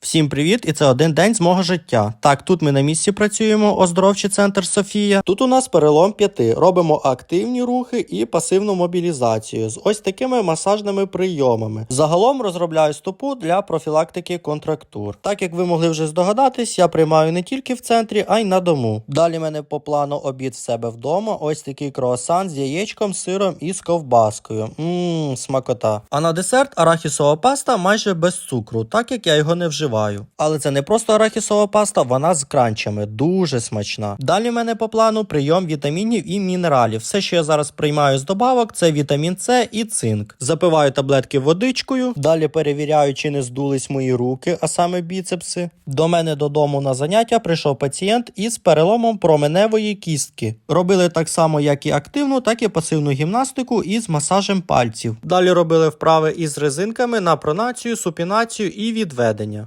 Всім привіт! І це один день з мого життя. Так, тут ми на місці працюємо, оздоровчий центр Софія. Тут у нас перелом п'яти. Робимо активні рухи і пасивну мобілізацію з ось такими масажними прийомами. Загалом розробляю стопу для профілактики контрактур. Так як ви могли вже здогадатись, я приймаю не тільки в центрі, а й на дому. Далі мене по плану обід в себе вдома. Ось такий круасан з яєчком, сиром і з ковбаскою. Ммм, смакота. А на десерт арахісова паста майже без цукру, так як я його не вживаю. Але це не просто арахісова паста, вона з кранчами, дуже смачна. Далі в мене по плану прийом вітамінів і мінералів. Все, що я зараз приймаю з добавок, це вітамін С і цинк. Запиваю таблетки водичкою. Далі перевіряю, чи не здулись мої руки, а саме біцепси. До мене додому на заняття прийшов пацієнт із переломом променевої кістки. Робили так само, як і активну, так і пасивну гімнастику із масажем пальців. Далі робили вправи із резинками на пронацію, супінацію і відведення.